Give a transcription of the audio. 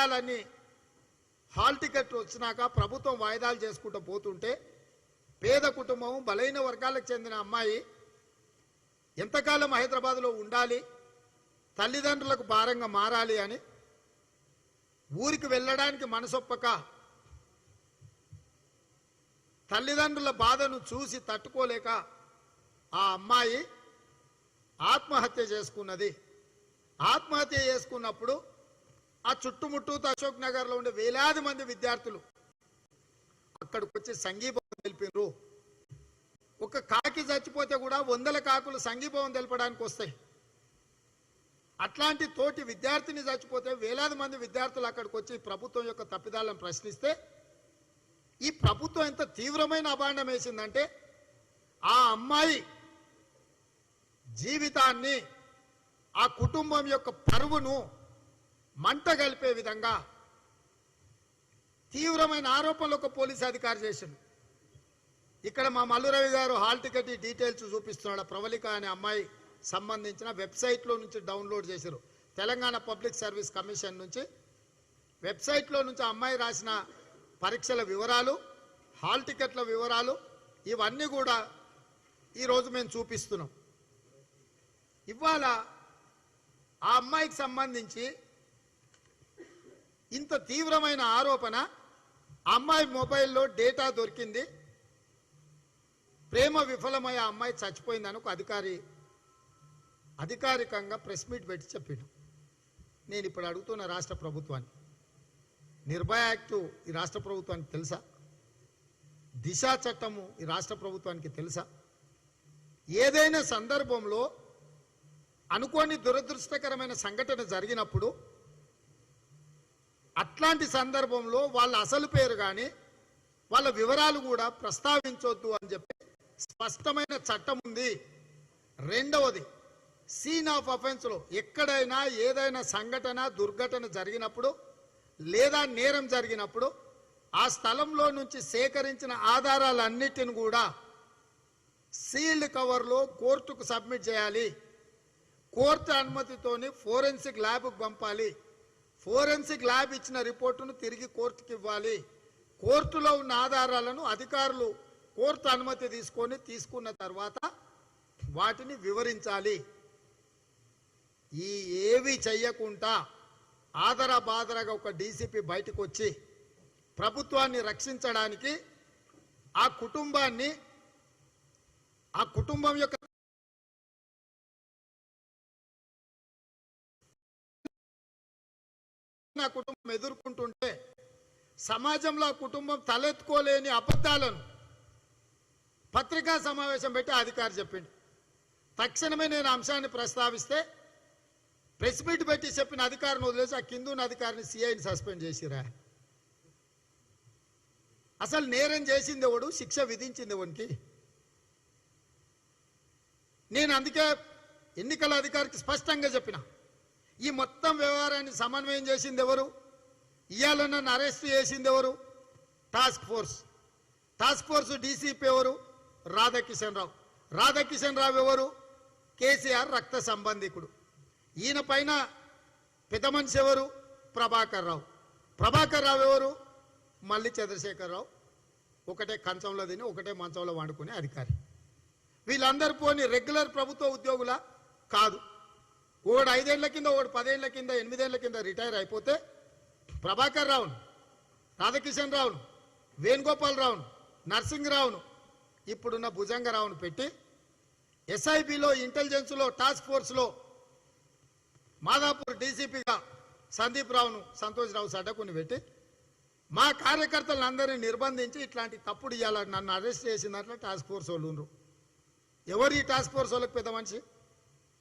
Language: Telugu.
ఆదాయాలన్నీ హాల్ టికెట్ వచ్చినాక ప్రభుత్వం వాయిదాలు చేసుకుంటూ పోతుంటే పేద కుటుంబం బలైన వర్గాలకు చెందిన అమ్మాయి ఎంతకాలం హైదరాబాద్లో ఉండాలి తల్లిదండ్రులకు భారంగా మారాలి అని ఊరికి వెళ్ళడానికి మనసొప్పక తల్లిదండ్రుల బాధను చూసి తట్టుకోలేక ఆ అమ్మాయి ఆత్మహత్య చేసుకున్నది. ఆత్మహత్య చేసుకున్నప్పుడు ఆ చుట్టుముట్టూ అశోక్ నగర్లో ఉండే వేలాది మంది విద్యార్థులు అక్కడికి వచ్చి సంఘీభావం తెలిపారు. ఒక కాకి చచ్చిపోతే కూడా వందల కాకులు సంఘీభావం తెలపడానికి వస్తాయి. అట్లాంటి తోటి విద్యార్థిని చచ్చిపోతే వేలాది మంది విద్యార్థులు అక్కడికి వచ్చి ప్రభుత్వం యొక్క తప్పిదాలను ప్రశ్నిస్తే ఈ ప్రభుత్వం ఎంత తీవ్రమైన అభాండం వేసిందంటే ఆ అమ్మాయి జీవితాన్ని ఆ కుటుంబం యొక్క పరువును మంట కలిపే విధంగా తీవ్రమైన ఆరోపణలు ఒక పోలీస్ అధికారి చేసిండు. ఇక్కడ మా మల్లురవి గారు హాల్ టికెట్ డీటెయిల్స్ చూపిస్తున్నాడు. ప్రవళిక అనే అమ్మాయి సంబంధించిన వెబ్సైట్లో నుంచి డౌన్లోడ్ చేశారు తెలంగాణ పబ్లిక్ సర్వీస్ కమిషన్ నుంచి వెబ్సైట్లో నుంచి ఆ అమ్మాయి రాసిన పరీక్షల వివరాలు హాల్ టికెట్ల వివరాలు ఇవన్నీ కూడా ఈరోజు మేము చూపిస్తున్నాం. ఇవాళ ఆ అమ్మాయికి సంబంధించి ఇంత తీవ్రమైన ఆరోపణ అమ్మాయి మొబైల్లో డేటా దొరికింది. ప్రేమ విఫలమయ్యే అమ్మాయి చచ్చిపోయిందని ఒక అధికారి అధికారికంగా ప్రెస్ మీట్ పెట్టి చెప్పాడు. నేను ఇప్పుడు అడుగుతున్న రాష్ట్ర ప్రభుత్వాన్ని నిర్భయ యాక్టు ఈ రాష్ట్ర ప్రభుత్వానికి తెలుసా? దిశ చట్టము ఈ రాష్ట్ర ప్రభుత్వానికి తెలుసా? ఏదైనా సందర్భంలో అనుకోని దురదృష్టకరమైన సంఘటన జరిగినప్పుడు అట్లాంటి సందర్భంలో వాళ్ళ అసలు పేరు కానీ వాళ్ళ వివరాలు కూడా ప్రస్తావించొద్దు అని చెప్పి స్పష్టమైన చట్టం ఉంది. రెండవది సీన్ ఆఫ్ అఫెన్స్లో ఎక్కడైనా ఏదైనా సంఘటన దుర్ఘటన జరిగినప్పుడు లేదా నేరం జరిగినప్పుడు ఆ స్థలంలో నుంచి సేకరించిన ఆధారాలన్నిటిని కూడా సీల్డ్ కవర్లో కోర్టుకు సబ్మిట్ చేయాలి. కోర్టు అనుమతితోని ఫోరెన్సిక్ ల్యాబ్కు పంపాలి. ఫోరెన్సిక్ ల్యాబ్ ఇచ్చిన రిపోర్టును తిరిగి కోర్టుకి ఇవ్వాలి. కోర్టులో ఉన్న ఆధారాలను అధికారులు కోర్టు అనుమతి తీసుకొని తీసుకున్న తర్వాత వాటిని వివరించాలి. ఈ ఏవి చెయ్యకుండా ఆదర బాదరగా ఒక డీసీపీ బయటకు వచ్చి ప్రభుత్వాన్ని రక్షించడానికి ఆ కుటుంబాన్ని ఆ కుటుంబం యొక్క నా కుటుంబం ఎదుర్కొంటుంటే సమాజంలో ఆ కుటుంబం తలెత్తుకోలేని అబద్ధాలను పత్రికా సమావేశం పెట్టి అధికారి చెప్పిండు. తక్షణమే నేను అంశాన్ని ప్రస్తావిస్తే ప్రెస్ మీట్ పెట్టి చెప్పిన అధికారిని వదిలేసి ఆ కింద ఉన్న అధికారిని సిఐని సస్పెండ్ చేసిరా. అసలు నేరం చేసింది ఎవడు? శిక్ష విధించింది ఎవరికి నేను అందుకే ఎన్నికల అధికారికి స్పష్టంగా చెప్పిన. ఈ మొత్తం వ్యవహారాన్ని సమన్వయం చేసింది ఎవరు? ఇవాళ నన్ను అరెస్ట్ చేసింది ఎవరు? Task force task force DCP ఎవరు? రాధాకిషన్ రావు. రాధాకిషన్ రావు ఎవరు? కేసీఆర్ రక్త సంబంధికుడు. ఈయన పైన పెద్ద మనిషి ఎవరు? ప్రభాకర్ రావు. ప్రభాకర్ రావు ఎవరు? మళ్ళీ చంద్రశేఖర్ రావు. ఒకటే కంచంలో తిని ఒకటే మంచంలో వండుకునే అధికారి. వీళ్ళందరూ పోని రెగ్యులర్ ప్రభుత్వ ఉద్యోగుల? కాదు. ఒకడు ఐదేళ్ళ కింద ఒకడు పదేళ్ళ కింద ఎనిమిదేళ్ళ కింద రిటైర్ అయిపోతే ప్రభాకర్ రావును రాధాకిషన్ రావును వేణుగోపాల్ రావును నర్సింగ్ రావును ఇప్పుడున్న భుజంగరావును పెట్టి ఎస్ఐబిలో ఇంటెలిజెన్స్లో టాస్క్ ఫోర్స్లో మాదాపూర్ డీసీపీగా సందీప్ రావును సంతోష్ రావు సడ్డకుని పెట్టి మా కార్యకర్తలను అందరినీ నిర్బంధించి ఇట్లాంటి తప్పుడు ఇవ్వాలని నన్ను అరెస్ట్ చేసినట్లు టాస్క్ ఫోర్స్ వాళ్ళు ఎవరు ఈ టాస్క్ ఫోర్స్ వాళ్ళకి పెద్ద మనిషి?